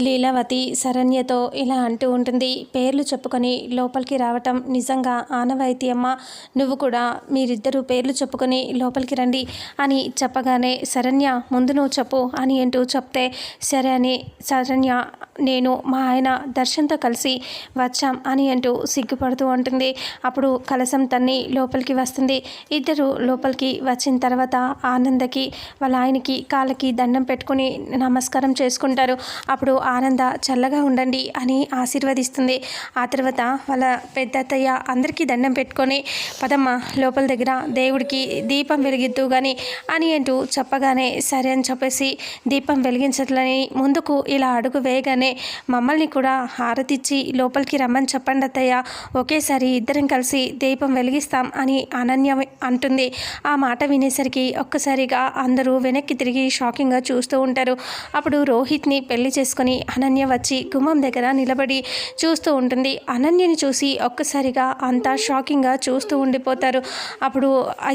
లీలావతి శరణ్యతో ఇలా అంటూ ఉంటుంది. పేర్లు చెప్పుకొని లోపలికి రావటం నిజంగా ఆనవాయితీ అమ్మ. నువ్వు కూడా మీరిద్దరూ పేర్లు చెప్పుకొని లోపలికి రండి అని చెప్పగానే శరణ్య ముందు నువ్వు చెప్పు అని అంటూ చెప్తే సరే అని శరణ్య నేను మా ఆయన దర్శన్తో కలిసి వచ్చాం అని అంటూ సిగ్గుపడుతూ ఉంటుంది. అప్పుడు కలసం తన్ని లోపలికి వస్తుంది. ఇద్దరు లోపలికి వచ్చిన తర్వాత ఆనందకి వాళ్ళ ఆయనకి కాళ్ళకి దండం పెట్టుకుని నమస్కారం చేసుకుంటారు. అప్పుడు ఆనంద చల్లగా ఉండండి అని ఆశీర్వదిస్తుంది. ఆ తర్వాత వాళ్ళ పెద్దత్తయ్య అందరికీ దండం పెట్టుకొని పదమ్మ లోపల దగ్గర దేవుడికి దీపం వెలిగిద్దు కానీ అని అంటూ చెప్పగానే సరే అని చెప్పేసి దీపం వెలిగించట్లని ముందుకు ఇలా అడుగు వేయగానే మమ్మల్ని కూడా హారతిచ్చి లోపలికి రమ్మని చెప్పండి అత్తయ్య. ఒకేసారి ఇద్దరం కలిసి దీపం వెలిగిస్తాం అని అనన్య అంటుంది. ఆ మాట వినేసరికి ఒక్కసారిగా అందరూ వెనక్కి తిరిగి షాకింగ్గా చూస్తూ ఉంటారు. అప్పుడు రోహిత్ని పెళ్ళి చేసుకొని అనన్య వచ్చి గుమ్మం దగ్గర నిలబడి చూస్తూ ఉంటుంది. అనన్యని చూసి ఒక్కసారిగా అంతా షాకింగ్గా చూస్తూ ఉండిపోతారు. అప్పుడు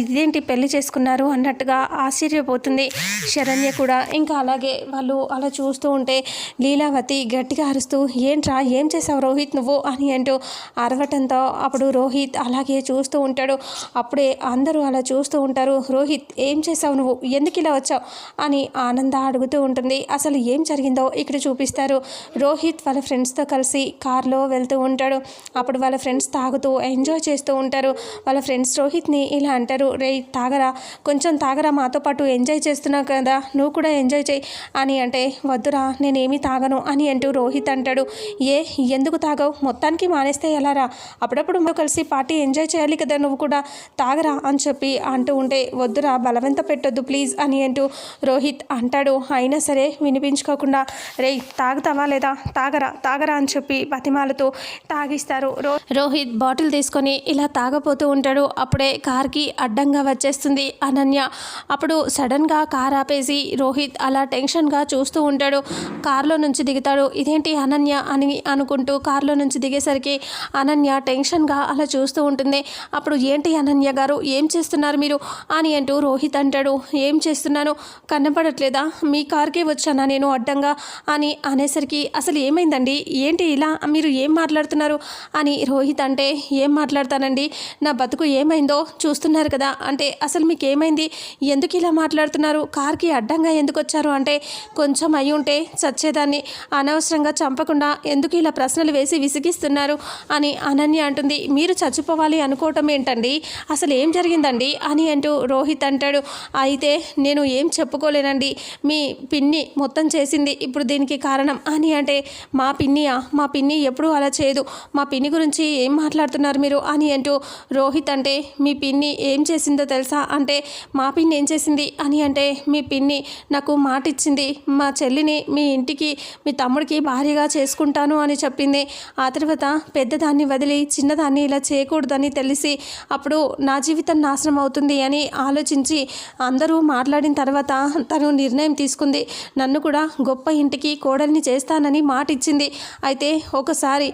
ఇదేంటి పెళ్ళి చేసుకున్నారు? అన్నట్టుగా ఆశ్చర్యపోతుంది. శరణ్య కూడా ఇంకా అలాగే వాళ్ళు అలా చూస్తూ ఉంటే లీలావతి గట్టిగా అరుస్తూ ఏంట్రా ఏం చేసావు రోహిత్ నువ్వు? అని అంటూ అరవటంతో అప్పుడు రోహిత్ అలాగే చూస్తూ ఉంటాడు. అప్పుడే అందరూ అలా చూస్తూ ఉంటారు. రోహిత్ ఏం చేసావు నువ్వు? ఎందుకు ఇలా వచ్చావు? అని ఆనంద అడుగుతూ ఉంటుంది. అసలు ఏం జరిగిందో ఇక్కడ చూపిస్తారు. రోహిత్ వాళ్ళ ఫ్రెండ్స్తో కలిసి కార్లో వెళ్తూ ఉంటాడు. అప్పుడు వాళ్ళ ఫ్రెండ్స్ తాగుతూ ఎంజాయ్ చేస్తూ ఉంటారు. వాళ్ళ ఫ్రెండ్స్ రోహిత్ని ఇలా అంటారు రే తాగరా కొంచెం తాగరా మాతో పాటు ఎంజాయ్ చేస్తున్నావు కదా నువ్వు కూడా ఎంజాయ్ చేయి అని అంటే వద్దురా నేనేమీ తాగను అని అంటూ రోహిత్ అంటాడు. ఏ ఎందుకు తాగవు? మొత్తానికి మానేస్తే ఎలారా? అప్పుడప్పుడు కలిసి పార్టీ ఎంజాయ్ చేయాలి కదా నువ్వు కూడా తాగరా అని చెప్పి అంటూ ఉంటే వద్దురా బలవంత పెట్టొద్దు ప్లీజ్ అని అంటూ రోహిత్ అంటాడు. అయినా సరే వినిపించుకోకుండా రే తాగుతావా లేదా? తాగరా తాగరా అని చెప్పి బతిమాలతో తాగిస్తారు. రో రోహిత్ బాటిల్ తీసుకొని ఇలా తాగపోతూ ఉంటాడు. అప్పుడే కార్కి అడ్డంగా వచ్చేస్తుంది అనన్య. అప్పుడు సడన్గా కార్ ఆపేసి రోహిత్ అలా టెన్షన్గా చూస్తూ ఉంటాడు. కార్లో నుంచి దిగుతాడు. ఇదేంటి అనన్య అని అనుకుంటూ కారులో నుంచి దిగేసరికి అనన్య టెన్షన్గా అలా చూస్తూ ఉంటుంది. అప్పుడు ఏంటి అనన్య గారు ఏం చేస్తున్నారు మీరు? అని అంటూ రోహిత్ అంటాడు. ఏం చేస్తున్నాను? కనపడట్లేదా? మీ కార్కే వచ్చానా నేను అడ్డంగా? అని అనేసరికి అసలు ఏమైందండి? ఏంటి ఇలా? మీరు ఏం మాట్లాడుతున్నారు? అని రోహిత్ అంటే ఏం మాట్లాడతానండి? నా బతుకు ఏమైందో చూస్తున్నారు కదా? అంటే అసలు మీకు ఏమైంది ఎందుకు ఇలా మాట్లాడుతున్నారు? కార్కి అడ్డంగా ఎందుకు వచ్చారు? అంటే కొంచెం అయి ఉంటే చచ్చేదాన్ని అనవసరంగా చంపకుండా ఎందుకు ఇలా ప్రశ్నలు వేసి విసిగిస్తున్నారు అని అనన్య అంటుంది. మీరు చచ్చిపోవాలి అనుకోవటం ఏంటండి? అసలు ఏం జరిగిందండి? అని అంటూ రోహిత్ అంటాడు. అయితే నేను ఏం చెప్పుకోలేనండి. మీ పిన్ని మొత్తం చేసింది ఇప్పుడు దీనికి కారణం అని అంటే మా పిన్నియా? మా పిన్ని ఎప్పుడూ అలా చేయదు. మా పిన్ని గురించి ఏం మాట్లాడుతున్నారు మీరు? అని అంటూ రోహిత్ అంటే మీ పిన్ని ఏం చేసిందో తెలుసా? అంటే మా పిన్ని ఏం చేసింది? అని అంటే మీ పిన్ని నాకు మాట ఇచ్చింది మా చెల్లిని మీ ఇంటికి మీ తమ్ముడికి భార్యగా చేసుకుంటాను అని చెప్పింది. ఆ తర్వాత పెద్దదాన్ని వదిలి చిన్నదాన్ని ఇలా చేయకూడదని తెలిసి అప్పుడు నా జీవితం నాశనం అవుతుంది అని ఆలోచించి అందరూ మాట్లాడిన తర్వాత తను నిర్ణయం తీసుకుంది. నన్ను కూడా గొప్ప ఇంటికి కోడల్ని చేస్తానని మాట ఇచ్చింది. అయితే ఒకసారి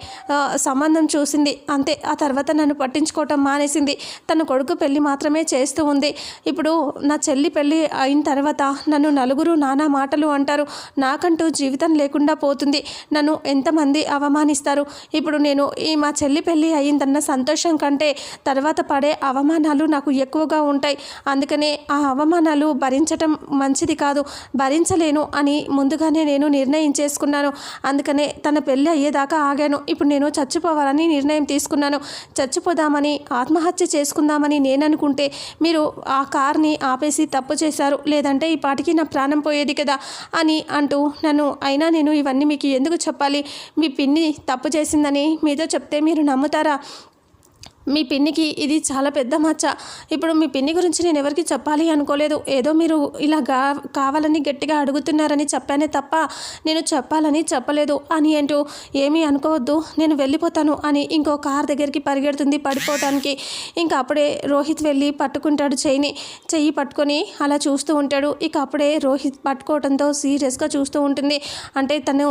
సంబంధం చూసింది. అంతే ఆ తర్వాత నన్ను పట్టించుకోవటం మానేసింది. తన కొడుకు పెళ్ళి మాత్రమే చేస్తూ ఉంది. ఇప్పుడు నా చెల్లి పెళ్ళి అయిన తర్వాత నన్ను నలుగురు నానా మాటలు అంటారు. నాకంటూ జీవితం లేకుండా పో పోతుంది. నన్ను ఎంతమంది అవమానిస్తారు? ఇప్పుడు నేను ఈ మా చెల్లి పెళ్ళి అయిందన్న సంతోషం కంటే తర్వాత పడే అవమానాలు నాకు ఎక్కువగా ఉంటాయి. అందుకనే ఆ అవమానాలు భరించటం మంచిది కాదు. భరించలేను అని ముందుగానే నేను నిర్ణయం చేసుకున్నాను. అందుకనే తన పెళ్ళి అయ్యేదాకా ఆగాను. ఇప్పుడు నేను చచ్చిపోవాలని నిర్ణయం తీసుకున్నాను. చచ్చిపోదామని ఆత్మహత్య చేసుకుందామని నేను అనుకుంటే మీరు ఆ కార్ని ఆపేసి తప్పు చేశారు. లేదంటే ఈ పాటికి నా ప్రాణం పోయేది కదా అని అంటూ నన్ను అయినా నేను ఇవన్నీ మీకు ఎందుకు చెప్పాలి? మీ పిన్ని తప్పు చేసిందని మీతో చెప్తే మీరు నమ్ముతారా? మీ పిన్నికి ఇది చాలా పెద్ద మచ్చ. ఇప్పుడు మీ పిన్ని గురించి నేను ఎవరికి చెప్పాలి అనుకోలేదు. ఏదో మీరు ఇలా గా కావాలని గట్టిగా అడుగుతున్నారని చెప్పానే తప్ప నేను చెప్పాలని చెప్పలేదు. అని అంటూ ఏమీ అనుకోవద్దు నేను వెళ్ళిపోతాను అని ఇంకో కార్ దగ్గరికి పరిగెడుతుంది పడిపోవటానికి. ఇంకా అప్పుడే రోహిత్ వెళ్ళి పట్టుకుంటాడు చెయ్యిని చెయ్యి పట్టుకొని అలా చూస్తూ ఉంటాడు. ఇక అప్పుడే రోహిత్ పట్టుకోవడంతో సీరియస్గా చూస్తూ ఉంటుంది. అంటే తను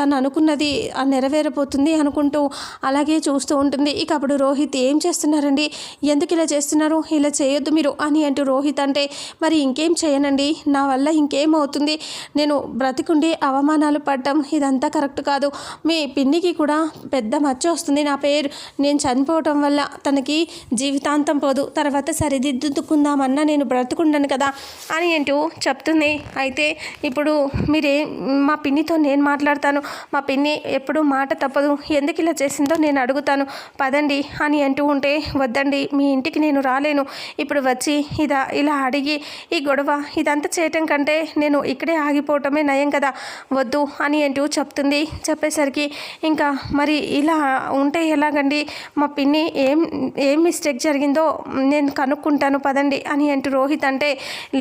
తను అనుకున్నది ఆ నెరవేరబోతుంది అనుకుంటూ అలాగే చూస్తూ ఉంటుంది. ఇక అప్పుడు రోహిత్ ఏం చేస్తున్నారండి? ఎందుకు ఇలా చేస్తున్నారు? ఇలా చేయొద్దు మీరు అని అంటూ రోహిత్ అంటే మరి ఇంకేం చేయనండి? నా వల్ల ఇంకేమవుతుంది నేను బ్రతికుండి అవమానాలు పడటం ఇదంతా కరెక్ట్ కాదు. మీ పిన్నికి కూడా పెద్ద మచ్చ వస్తుంది నా పేరు. నేను చనిపోవటం వల్ల తనకి జీవితాంతం పోదు. తర్వాత సరిదిద్దుకుందామన్నా నేను బ్రతుకుండను కదా అని అంటూ చెప్తుంది. అయితే ఇప్పుడు మీరే మా పిన్నితో నేను మాట్లాడతాను. మా పిన్ని ఎప్పుడు మాట తప్పదు. ఎందుకు ఇలా చేసిందో నేను అడుగుతాను. పదండి అని అంటూ ఉంటే వద్దండి మీ ఇంటికి నేను రాలేను. ఇప్పుడు వచ్చి ఇదా ఇలా అడిగి ఈ గొడవ ఇదంతా చేయటం కంటే నేను ఇక్కడే ఆగిపోవటమే నయం కదా. వద్దు అని అంటూ చెప్తుంది. చెప్పేసరికి ఇంకా మరి ఇలా ఉంటే ఎలాగండి? మా పిన్ని ఏం ఏం మిస్టేక్ జరిగిందో నేను కనుక్కుంటాను పదండి అని అంటూ రోహిత్ అంటే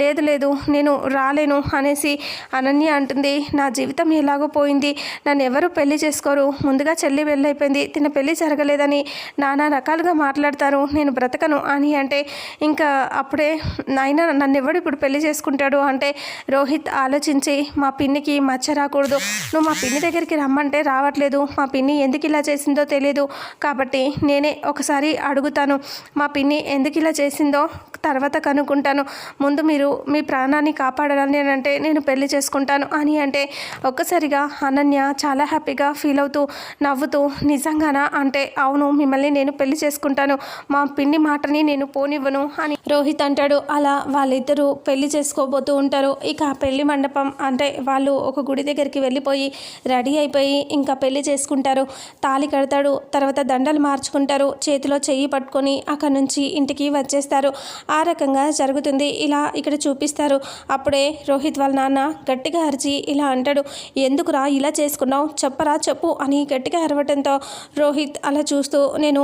లేదు లేదు నేను రాలేను అనేసి అనన్య అంటుంది. నా జీవితం ఎలాగో పోయింది. నన్ను ఎవరు పెళ్ళి చేసుకోరు. ముందుగా చెల్లి వెళ్ళైపోయింది తిన పెళ్ళి జరగలేదని నానా రకాలుగా మాట్లాడతారు నేను బ్రతకను అని అంటే ఇంకా అప్పుడే నాయన నన్ను ఎవడు ఇప్పుడు పెళ్ళి చేసుకుంటాడు అంటే రోహిత్ ఆలోచించి మా పిన్నికి మచ్చ రాకూడదు. నువ్వు మా పిన్ని దగ్గరికి రమ్మంటే రావట్లేదు. మా పిన్ని ఎందుకు ఇలా చేసిందో తెలియదు కాబట్టి నేనే ఒకసారి అడుగుతాను మా పిన్ని ఎందుకు ఇలా చేసిందో తర్వాత కనుక్కుంటాను. ముందు మీరు మీ ప్రాణాన్ని కాపాడాలని అంటే నేను పెళ్ళి చేసుకుంటాను అని అంటే ఒక్కసారిగా అనన్య చాలా హ్యాపీగా ఫీల్ అవుతూ నవ్వుతూ నిజంగానా అంటే అవును మిమ్మల్ని నేను పెళ్ళి చేసుకుంటాను. మా పిన్ని మాటని నేను పోనివ్వను అని రోహిత్ అంటాడు. అలా వాళ్ళిద్దరూ పెళ్ళి చేసుకోబోతూ ఉంటారు. ఇక పెళ్ళి మండపం అంటే వాళ్ళు ఒక గుడి దగ్గరికి వెళ్ళిపోయి రెడీ అయిపోయి ఇంకా పెళ్ళి చేసుకుంటారు. తాళి కడతాడు. తర్వాత దండలు మార్చుకుంటారు. చేతిలో చెయ్యి పట్టుకొని అక్కడి నుంచి ఇంటికి వచ్చేస్తారు. ఆ రకంగా జరుగుతుంది. ఇలా ఇక్కడ చూపిస్తారు. అప్పుడే రోహిత్ వాళ్ళ నాన్న గట్టిగా అరిచి ఇలా అంటాడు. ఎందుకురా ఇలా చేసుకున్నావు? చెప్పరా చెప్పు అని గట్టిగా అరవటంతో రోహిత్ అలా చూస్తూ నేను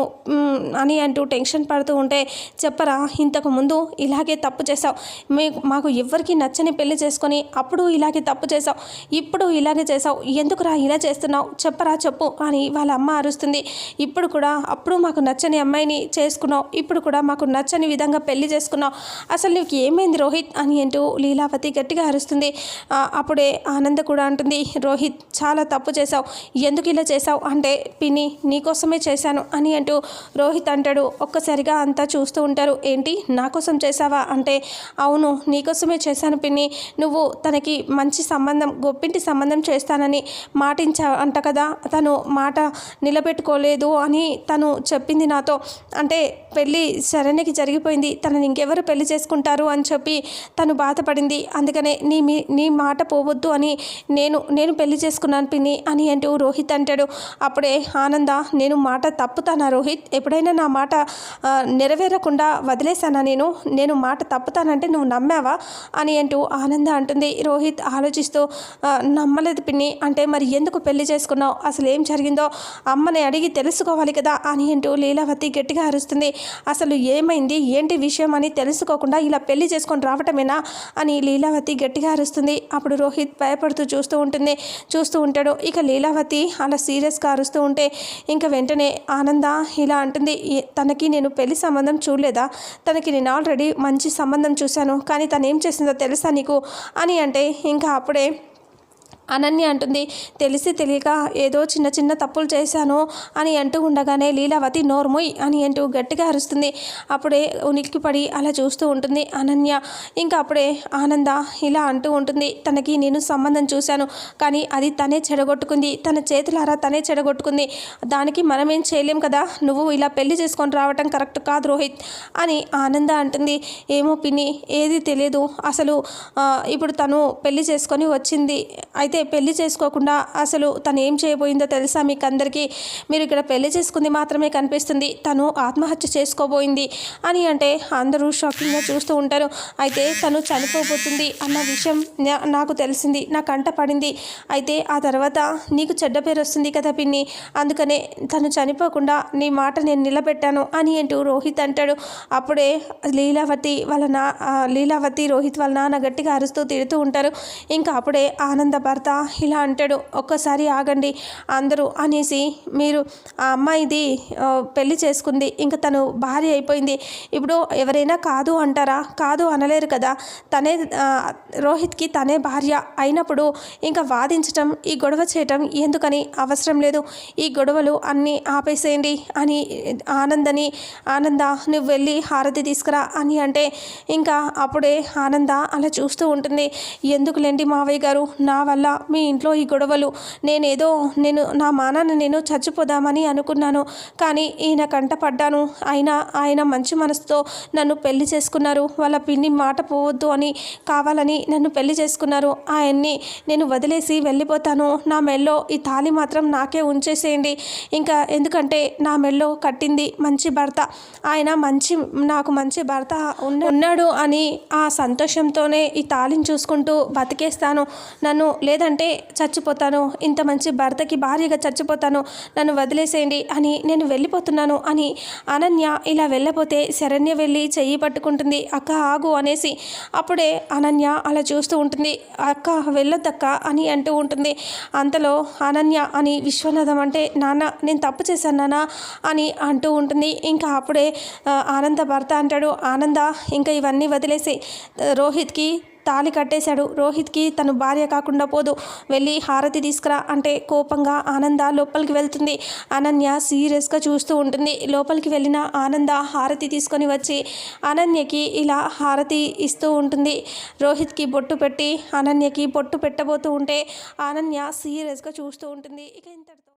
అని అంటూ టెన్షన్ పడుతూ ఉంటే చెప్పరా ఇంతకు ముందు ఇలాగే తప్పు చేసావు మీ మాకు ఎవ్వరికి నచ్చని పెళ్ళి చేసుకొని అప్పుడు ఇలాగే తప్పు చేసావు ఇప్పుడు ఇలాగే చేసావు ఎందుకురా ఇలా చేస్తున్నావు? చెప్పరా చెప్పు అని వాళ్ళ అమ్మ అరుస్తుంది. ఇప్పుడు కూడా అప్పుడు మాకు నచ్చని అమ్మాయిని చేసుకున్నావు. ఇప్పుడు కూడా మాకు నచ్చని విధంగా పెళ్ళి చేసుకున్నావు. అసలు నీకు ఏమైంది రోహిత్ అని అంటూ లీలావతి గట్టిగా అరుస్తుంది. అప్పుడే ఆనంద కూడా అంటుంది రోహిత్ చాలా తప్పు చేశావు. ఎందుకు ఇలా చేసావు అంటే పిన్ని నీకోసమే చేశాను అని అంటూ రోహిత్ రోహిత్ అంటాడు. ఒక్కసారిగా అంతా చూస్తూ ఉంటారు. ఏంటి? నా కోసం చేశావా? అంటే అవును నీకోసమే చేశాను పిన్ని. నువ్వు తనకి మంచి సంబంధం గొప్పింటి సంబంధం చేస్తానని మాటించా అంట కదా. తను మాట నిలబెట్టుకోలేదు అని తను చెప్పింది నాతో. అంటే పెళ్ళి శరణ్యకి జరిగిపోయింది. తనని ఇంకెవరు పెళ్ళి చేసుకుంటారు అని చెప్పి తను బాధపడింది. అందుకనే నీ మీ నీ మాట పోవద్దు అని నేను నేను పెళ్ళి చేసుకున్నాను పిన్ని అని అంటూ రోహిత్ అంటాడు. అప్పుడే ఆనంద నేను మాట తప్పుతానా రోహిత్? ఎప్పుడైనా నా మాట నెరవేరకుండా వదిలేశానా నేను? నేను మాట తప్పుతానంటే నువ్వు నమ్మావా? అని అంటూ ఆనంద అంటుంది. రోహిత్ ఆలోచిస్తూ నమ్మలేదు పిన్ని. అంటే మరి ఎందుకు పెళ్ళి చేసుకున్నావు? అసలు ఏం జరిగిందో అమ్మని అడిగి తెలుసుకోవాలి కదా అని అంటూ లీలావతి గట్టిగా అరుస్తుంది. అసలు ఏమైంది? ఏంటి విషయం అని తెలుసుకోకుండా ఇలా పెళ్ళి చేసుకొని రావటమేనా? అని లీలావతి గట్టిగా అరుస్తుంది. అప్పుడు రోహిత్ భయపడుతూ చూస్తూ ఉంటుంది. చూస్తూ ఉంటాడు. ఇక లీలావతి అలా సీరియస్గా అరుస్తూ ఉంటే ఇంకా వెంటనే ఆనంద ఇలా అంటుంది. తనకి నేను పెళ్ళి సంబంధం చూడలేదా? తనకి నేను ఆల్రెడీ మంచి సంబంధం చూశాను. కానీ తను ఏం చేసిందో తెలుసా నీకు? అని అంటే ఇంకా అప్పుడే అనన్య అంటుంది. తెలిసి తెలియక ఏదో చిన్న చిన్న తప్పులు చేశాను అని అంటూ ఉండగానే లీలావతి నోర్మొయ్ అని అంటూ గట్టిగా అరుస్తుంది. అప్పుడే ఉనికిపడి అలా చూస్తూ ఉంటుంది అనన్య. ఇంకా అప్పుడే ఆనంద ఇలా అంటూ ఉంటుంది. తనకి నేను సంబంధం చూశాను. కానీ అది తనే చెడగొట్టుకుంది. తన చేతులారా తనే చెడగొట్టుకుంది. దానికి మనమేం చేయలేం కదా. నువ్వు ఇలా పెళ్ళి చేసుకొని రావటం కరెక్ట్ కాదు రోహిత్ అని ఆనంద అంటుంది. ఏమో పిన్ని ఏది తెలియదు అసలు ఇప్పుడు తను పెళ్ళి చేసుకొని వచ్చింది. అయితే పెళ్ళి చేసుకోకుండా అసలు తను ఏం చేయబోయిందో తెలుసా? మీకు అందరికీ మీరు ఇక్కడ పెళ్ళి చేసుకుంది మాత్రమే కనిపిస్తుంది. తను ఆత్మహత్య చేసుకోబోయింది అని అంటే అందరూ షాకింగ్గా చూస్తూ ఉంటారు. అయితే తను చనిపోబోతుంది అన్న విషయం నాకు తెలిసింది. నా కంట పడింది. అయితే ఆ తర్వాత నీకు చెడ్డ పేరు వస్తుంది కదా పిన్ని. అందుకనే తను చనిపోకుండా నీ మాట నేను నిలబెట్టాను అని అంటూ రోహిత్ అంటాడు. అప్పుడే లీలావతి వాళ్ళ నా లీలావతి రోహిత్ వాళ్ళ నాన్న గట్టిగా అరుస్తూ తిడుతూ ఉంటారు. ఇంకా అప్పుడే ఆనంద భర్త తర్వాత ఇలా అంటాడు. ఒక్కసారి ఆగండి. అందరూ అనేసి మీరు ఆ అమ్మాయిది పెళ్ళి చేసుకుంది. ఇంకా తను భార్య అయిపోయింది. ఇప్పుడు ఎవరైనా కాదు అంటారా? కాదు అనలేరు కదా. తనే రోహిత్కి తనే భార్య అయినప్పుడు ఇంకా వాదించటం ఈ గొడవ చేయటం ఎందుకని అవసరం లేదు. ఈ గొడవలు అన్నీ ఆపేసేయండి అని ఆనందని ఆనంద నువ్వు వెళ్ళి హారతి తీసుకురా అని అంటే ఇంకా అప్పుడే ఆనంద అలా చూస్తూ ఉంటుంది. ఎందుకులేండి మావయ్య గారు? నా వల్ల మీ ఇంట్లో ఈ గొడవలు. నేనేదో నేను నా మానాన్ని నేను చచ్చిపోదామని అనుకున్నాను. కానీ ఈయన కంట పడ్డాను. అయినా ఆయన మంచి మనసుతో నన్ను పెళ్ళి చేసుకున్నారు. వాళ్ళ పిన్ని మాట పోవద్దు అని కావాలని నన్ను పెళ్ళి చేసుకున్నారు. ఆయన్ని నేను వదిలేసి వెళ్ళిపోతాను. నా మెల్లో ఈ తాళి మాత్రం నాకే ఉంచేసేయండి. ఇంకా ఎందుకంటే నా మెల్లో కట్టింది మంచి భర్త. ఆయన మంచి నాకు మంచి భర్త ఉన్నాడు అని ఆ సంతోషంతోనే ఈ తాళిని చూసుకుంటూ బతికేస్తాను. నన్ను లేదా లేదంటే చచ్చిపోతాను ఇంత మంచి భర్తకి భార్యగా చచ్చిపోతాను నన్ను వదిలేసేయండి అని నేను వెళ్ళిపోతున్నాను అని అనన్య ఇలా వెళ్ళపోతే శరణ్య వెళ్ళి చెయ్యి పట్టుకుంటుంది. అక్క ఆగు అనేసి అప్పుడే అనన్య అలా చూస్తూ ఉంటుంది. అక్క వెళ్ళొద్దక్క అని అంటూ ఉంటుంది. అంతలో అనన్య అని విశ్వనాథం అంటే నాన్న నేను తప్పు చేశాను నాన్న అని అంటూ ఉంటుంది. ఇంకా అప్పుడే ఆనంద భర్త అంటాడు ఆనంద ఇంకా ఇవన్నీ వదిలేసి రోహిత్కి తాళి కట్టేశాడు. రోహిత్కి తను భార్య కాకుండా పోదు. వెళ్ళి హారతి తీసుకురా అంటే కోపంగా ఆనంద లోపలికి వెళ్తుంది. అనన్య సీరియస్గా చూస్తూ ఉంటుంది. లోపలికి వెళ్ళిన ఆనంద హారతి తీసుకొని వచ్చి అనన్యకి ఇలా హారతి ఇస్తూ ఉంటుంది. రోహిత్కి బొట్టు పెట్టి అనన్యకి బొట్టు పెట్టబోతూ ఉంటే అనన్య సీరియస్గా చూస్తూ ఉంటుంది. ఇక ఇంతటితో